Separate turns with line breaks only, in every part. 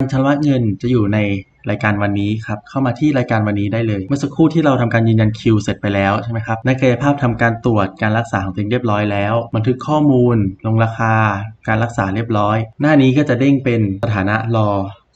การชำระเงินจะอยู่ในรายการวันนี้ครับเข้ามาที่รายการวันนี้ได้เลย เมื่อสักครู่ที่เราทำการยืนยันคิวเสร็จไปแล้วใช่ไหมครับนักกายภาพทำการตรวจการรักษาของตัวเองเรียบร้อยแล้ว บันทึกข้อมูล ลงราคา การรักษาเรียบร้อย หน้านี้ก็จะเด้งเป็นสถานะรอ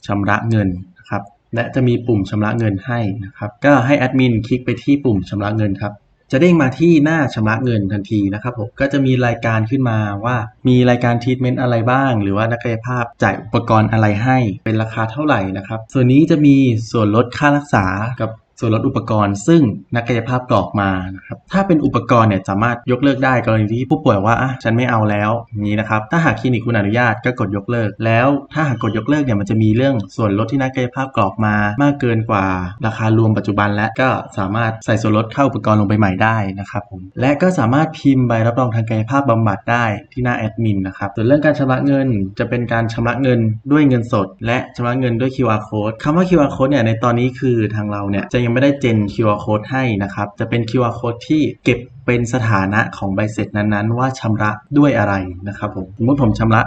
ชำระเงินนะครับและจะมีปุ่มชำระเงินให้นะครับก็ให้แอดมินคลิกไปที่ปุ่มชำระเงินครับ จะเด้งมาที่หน้าชำระเงินทันทีนะครับผมก็จะมีรายการขึ้นมาว่ามีรายการทรีทเมนต์อะไรบ้าง หรือว่านักกายภาพจ่ายอุปกรณ์อะไรให้เป็นราคาเท่าไหร่นะครับ ส่วนนี้จะมีส่วนลดค่ารักษากับ ส่วนลดอุปกรณ์ซึ่งนักกายภาพกรอกมานะครับถ้าเป็นอุปกรณ์เนี่ยสามารถยกเลิกได้กรณีที่ผู้ป่วยว่าอะฉันไม่เอาแล้วนี้นะครับถ้าหากคลินิกคุณอนุญาตก็กดยกเลิก แล้วถ้าหากกดยกเลิกเนี่ยมันจะมีเรื่องส่วนลดที่นักกายภาพกรอกมามากเกินกว่าราคารวมปัจจุบัน และก็สามารถใส่ส่วนลดเข้าอุปกรณ์ลงไปใหม่ได้นะครับผมและก็สามารถพิมพ์ใบรับรองทางกายภาพบำบัดได้ที่หน้าแอดมินนะครับส่วนเรื่องการชำระเงินจะเป็นการชำระเงินด้วยเงินสด และชำระเงินด้วย QR code คำว่า QR code เนี่ยในตอนนี้คือทางเราเนี่ยจะยังไม่ได้เจน QR code ให้นะครับ จะเป็น QR code ที่เก็บเป็นสถานะของใบเสร็จนั้นๆ ว่าชำระด้วยอะไรนะครับผมสมมติผมชำระ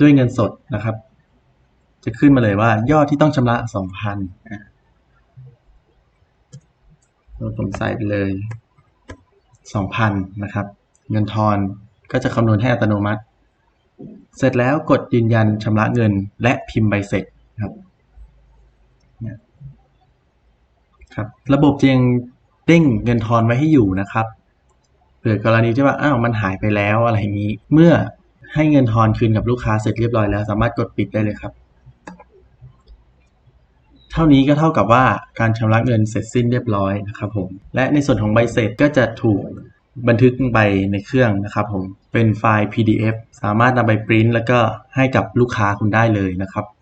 ด้วยเงินสดนะครับ จะขึ้นมาเลยว่ายอดที่ต้องชำระ2,000อะผมใส่ไปเลย2,000นะครับ เงินทอนก็จะคำนวณให้อัตโนมัติ เสร็จแล้วกดยืนยันชำระเงินและพิมพ์ใบเสร็จครับเนี่ย ครับ ระบบจะยังเด้งเงินทอนไว้ให้อยู่นะครับเผื่อกรณีที่ว่าอ้าวมันหายไปแล้วอะไรอย่างนี้ เมื่อให้เงินทอนคืนกับลูกค้าเสร็จเรียบร้อยแล้ว สามารถกดปิดได้เลยครับ เท่านี้ก็เท่ากับว่าการชำระเงินเสร็จสิ้นเรียบร้อยนะครับผมและในส่วนของใบเสร็จก็จะถูกบันทึกไปในเครื่องนะครับผมเป็นไฟล์ PDF สามารถนำไปปริ้นแล้วก็ให้กับลูกค้าคุณได้เลยนะครับ